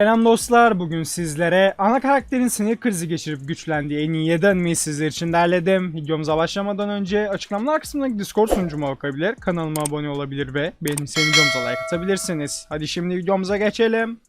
Selam dostlar, bugün sizlere ana karakterin sinir krizi geçirip güçlendiği en iyi 7 animeyi sizler için derledim. Videomuza başlamadan önce açıklamalar kısmındaki Discord sunucuma bakabilir, kanalıma abone olabilir ve benim videomuza like atabilirsiniz. Hadi şimdi videomuza geçelim.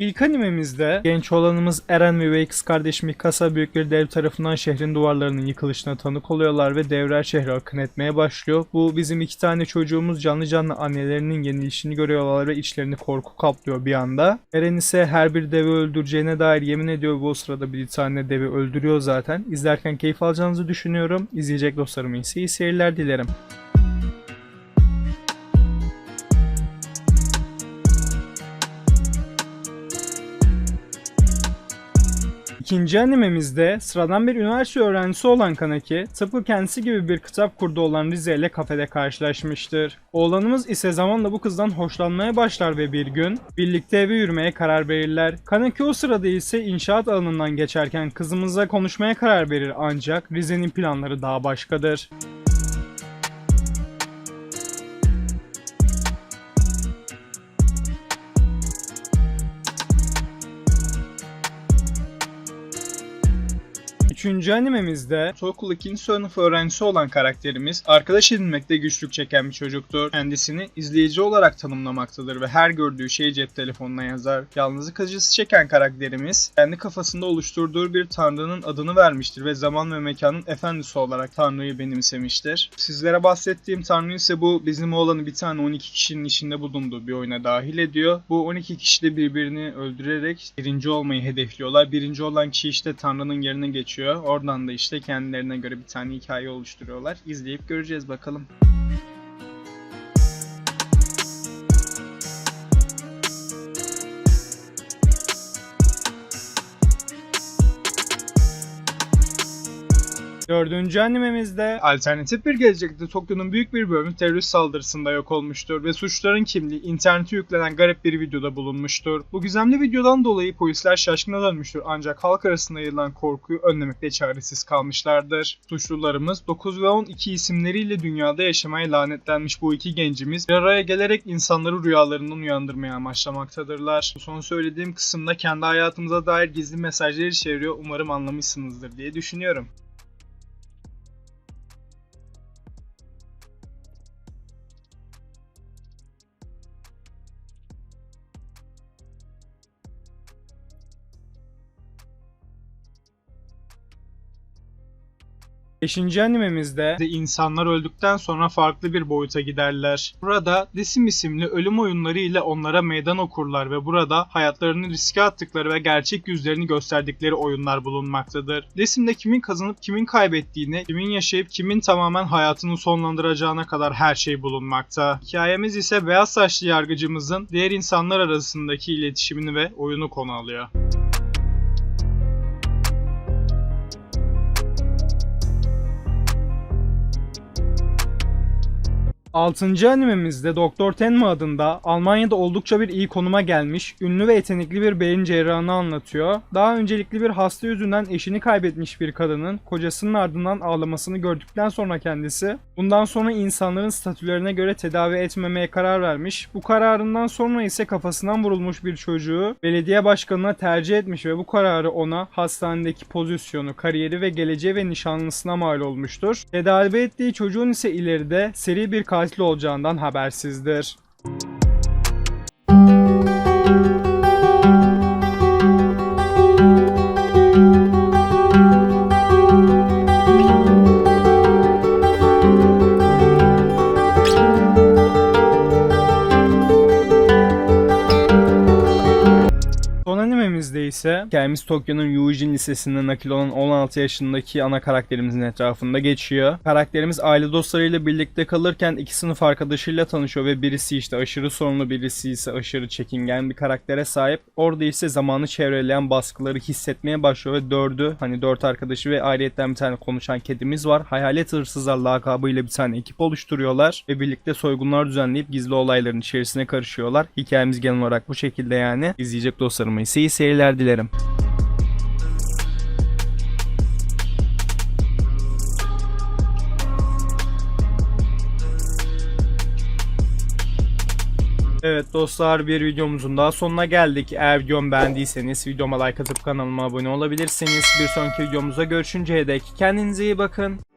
İlk animemizde genç olanımız Eren ve kız kardeş Mikasa büyük bir dev tarafından şehrin duvarlarının yıkılışına tanık oluyorlar ve devler şehre akın etmeye başlıyor. Bu bizim iki tane çocuğumuz canlı canlı annelerinin yenilişini görüyorlar ve içlerini korku kaplıyor bir anda. Eren ise her bir devi öldüreceğine dair yemin ediyor ve o sırada bir tane devi öldürüyor zaten. İzlerken keyif alacağınızı düşünüyorum. İzleyecek dostlarım ise iyi seyirler dilerim. İkinci animemizde sıradan bir üniversite öğrencisi olan Kanaki, tıpkı kendisi gibi bir kitap kurdu olan Rize ile kafede karşılaşmıştır. Oğlanımız ise zamanla bu kızdan hoşlanmaya başlar ve bir gün birlikte eve yürümeye karar verirler. Kanaki o sırada ise inşaat alanından geçerken kızımızla konuşmaya karar verir ancak Rize'nin planları daha başkadır. Üçüncü animemizde Sokul 2. sınıf öğrencisi olan karakterimiz arkadaş edinmekte güçlük çeken bir çocuktur. Kendisini izleyici olarak tanımlamaktadır ve her gördüğü şeyi cep telefonuna yazar. Yalnızlık acısı çeken karakterimiz kendi kafasında oluşturduğu bir tanrının adını vermiştir ve zaman ve mekanın efendisi olarak tanrıyı benimsemiştir. Sizlere bahsettiğim tanrı ise bu bizim oğlanı bir tane 12 kişinin içinde bulunduğu bir oyuna dahil ediyor. Bu 12 kişi de birbirini öldürerek birinci olmayı hedefliyorlar. Birinci olan kişi işte tanrının yerine geçiyor. Oradan da işte kendilerine göre bir tane hikaye oluşturuyorlar. İzleyip göreceğiz bakalım. Dördüncü animemizde alternatif bir gelecekte Tokyo'nun büyük bir bölümü terörist saldırısında yok olmuştur ve suçların kimliği internete yüklenen garip bir videoda bulunmuştur. Bu gizemli videodan dolayı polisler şaşkına dönmüştür ancak halk arasında yayılan korkuyu önlemekte çaresiz kalmışlardır. Suçlularımız 9 ve 12 isimleriyle dünyada yaşamaya lanetlenmiş bu iki gencimiz bir araya gelerek insanları rüyalarından uyandırmaya amaçlamaktadırlar. Bu son söylediğim kısımda kendi hayatımıza dair gizli mesajlar içeriyor. Umarım anlamışsınızdır diye düşünüyorum. Beşinci animemizde de insanlar öldükten sonra farklı bir boyuta giderler. Burada Desim isimli ölüm oyunları ile onlara meydan okurlar ve burada hayatlarını riske attıkları ve gerçek yüzlerini gösterdikleri oyunlar bulunmaktadır. Desim'de kimin kazanıp kimin kaybettiğini, kimin yaşayıp kimin tamamen hayatını sonlandıracağına kadar her şey bulunmakta. Hikayemiz ise beyaz saçlı yargıcımızın diğer insanlar arasındaki iletişimini ve oyunu konu alıyor. Altıncı animemizde Doktor Tenma adında Almanya'da oldukça bir iyi konuma gelmiş, ünlü ve yetenekli bir beyin cerrahını anlatıyor. Daha öncelikli bir hasta yüzünden eşini kaybetmiş bir kadının kocasının ardından ağlamasını gördükten sonra kendisi bundan sonra insanların statülerine göre tedavi etmemeye karar vermiş. Bu kararından sonra ise kafasından vurulmuş bir çocuğu belediye başkanına tercih etmiş ve bu kararı ona hastanedeki pozisyonu, kariyeri ve geleceği ve nişanlısına mal olmuştur. Tedavi ettiği çocuğun ise ileride seri bir katil olacağından habersizdir. İse hikayemiz Tokyo'nun Yujin Lisesi'nden nakil olan 16 yaşındaki ana karakterimizin etrafında geçiyor. Karakterimiz aile dostlarıyla birlikte kalırken iki sınıf arkadaşıyla tanışıyor ve birisi işte aşırı sorunlu birisi ise aşırı çekingen bir karaktere sahip. Orada ise zamanı çevreleyen baskıları hissetmeye başlıyor ve dördü hani dört arkadaşı ve ayrıyetten bir tane konuşan kedimiz var. Hayalet hırsızlar lakabıyla bir tane ekip oluşturuyorlar ve birlikte soygunlar düzenleyip gizli olayların içerisine karışıyorlar. Hikayemiz genel olarak bu şekilde yani. İzleyecek dostlarıma ise iyi seyirler dilerim. Evet dostlar bir videomuzun daha sonuna geldik. Eğer videomu beğendiyseniz videoma like atıp kanalıma abone olabilirsiniz. Bir sonraki videomuzda görüşünceye dek kendinize iyi bakın.